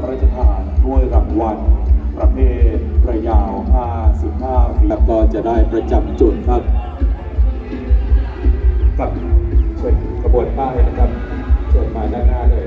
พระราชทานถ้วยรางวัลประเภทเรือยาว 55ฟีก็จะได้ประจำจุดครับกับเชิญกระบวนป้ายนะครับเชิญมาด้านหน้าเลย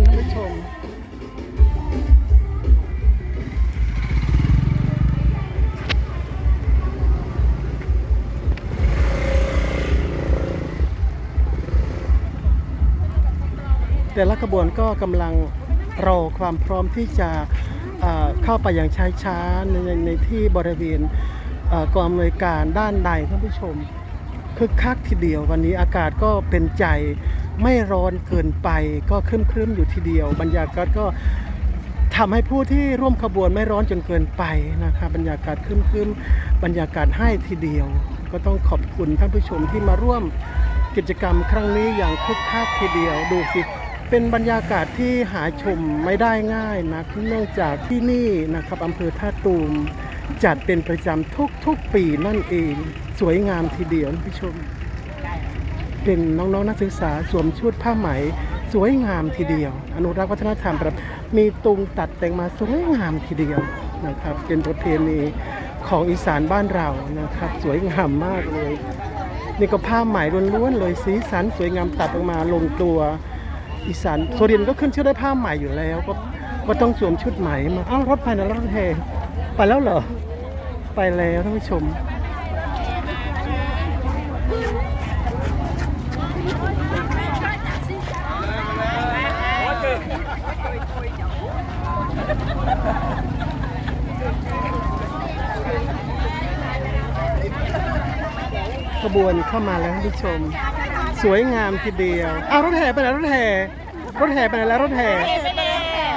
นท่านผู้ชม แต่ละขบวนก็กำลังรอความพร้อมที่จะเข้าไปอย่างช้าๆในในในที่บริเวณกองอำนวยการด้านในท่านผู้ชมคึกคักทีเดียววันนี้อากาศก็เป็นใจ ไม่ร้อนเกินไปก็ครึ้มๆอยู่ทีเดียว บรรยากาศก็ทำให้ผู้ที่ร่วมขบวนไม่ร้อนจนเกินไปนะครับบรรยากาศครึ้มๆบรรยากาศให้ทีเดียว ก็ต้องขอบคุณท่านผู้ชมที่มาร่วมกิจกรรมครั้งนี้อย่างคึกคักทีเดียวดูสิเป็นบรรยากาศที่หาชมไม่ได้ง่ายนะเนื่องจากที่นี่นะครับอำเภอท่าตูมจัดเป็นประจำทุกๆปีนั่นเอง สวยงามทีเดียวท่านผู้ชม เป็นน้องๆนักศึกษาสวมชุดผ้าไหม สวยงามทีเดียว อนุรักษ์วัฒนธรรมแบบมีตุงตัดแต่งมาสวยงามทีเดียวนะครับ เป็นประเพณีของอีสานบ้านเรานะครับ สวยงามมากเลย นี่ก็ผ้าไหมล้วนๆเลยสีสันสวยงามตัดออกมาลงตัวอีสานโซเดียนก็ขึ้นชื่อได้ผ้าไหมอยู่แล้วก็ก็ต้องสวมชุดไหมมาอ้าวรถไฟนะรถแห่ไปแล้วเหรอไปแล้วท่านผู้ชม ขบวนเข้ามาแล้วท่านผู้ชม สวยงามทีเดียวอ้าวรถแห่ไปไหนรถแห่รถแห่ไปไหนแล้วรถแห่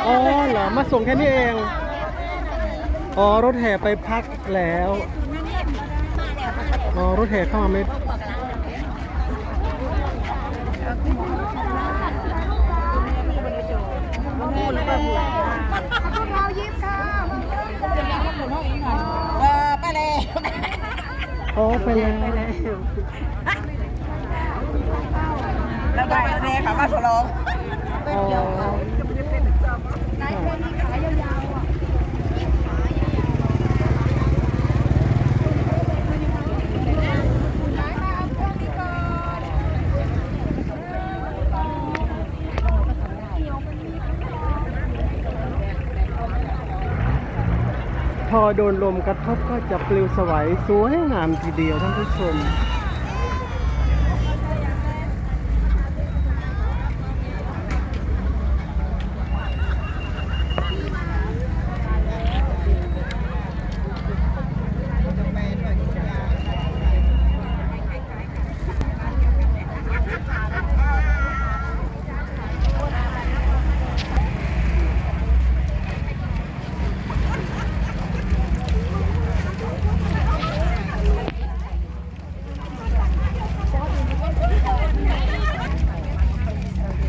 อ๋อเหรอมาส่งแค่นี้เองอ๋อรถแห่ไปพักแล้วอ๋อรถแห่เข้ามาไม่ อ๋อไปแล้วแล้วก็ไปเร่ค่ะมาฉลองอ๋อ อโดนลมกระทบก็จะปลิวสวยสวยงามทีเดียวท่านผู้ชม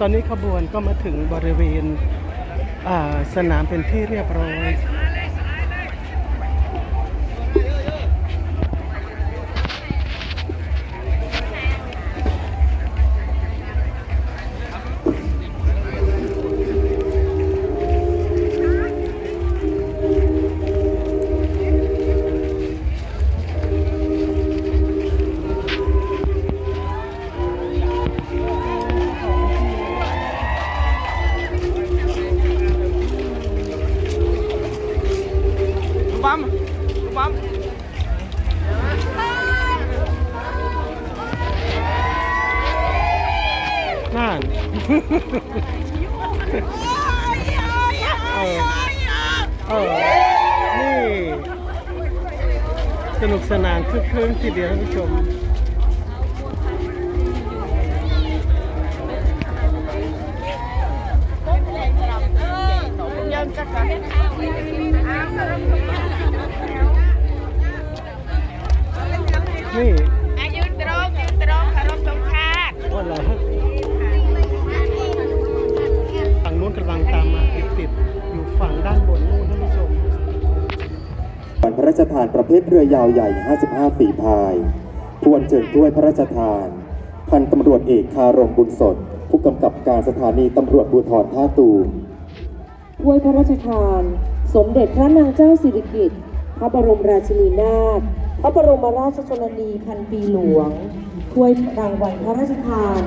ตอนนี้ขบวนก็มาถึงบริเวณสนามเป็นที่เรียบร้อย เออนี่ สนุกสนานคึกคืนทีเดียวท่านผู้ชมนี่ ชทานประเภทเรือยาวใหญ่ 55 ฝีพายพวนเชิญถ้วยพระราชทาน พันตำรวจเอกคารมบุญสด ผู้กำกับการสถานีตำรวจภูธรท่าตูมถ้วยพระราชทาน สมเด็จพระนางเจ้าสิริกิติ์พระบรมราชินีนาถพระบรมราชชนนีพันปีหลวงถ้วยรางวัลพระราชทาน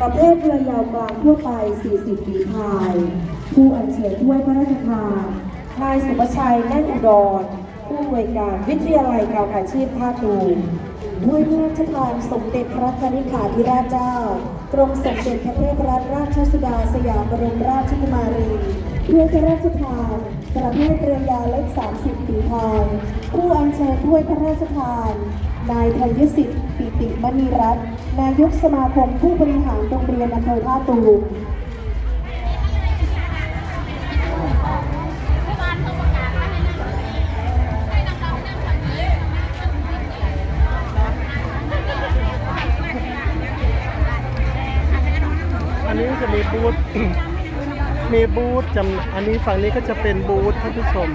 ประเภทเรือยาวกลางทั่วไป 40ปีพาย ผู้อัญเชิญถ้วยพระราชทานนายสุภชัยแน่นอุดร ผู้อำนวยการวิทยาลัยการอาชีพท่าตูด้วยพระราชทานสมเด็จพระคณิษฐาธิราชเจ้า กรมสมเด็จพระเทพรัตนราชสุดาสยามบรมราชกุมารีด้วยพระราชทานประเภทเรือยาวเล็ก 30ปีพายผู้อัญเชิญถ้วยพระราชทาน นายธัญสิทธิ์ปิติมณีรัตน์นายกสมาคมผู้บริหารโรงเรียนอำเภอท่าตูม มีบูธจำอันนี้ฝั่งนี้ก็จะเป็นบูธท่านผู้ชม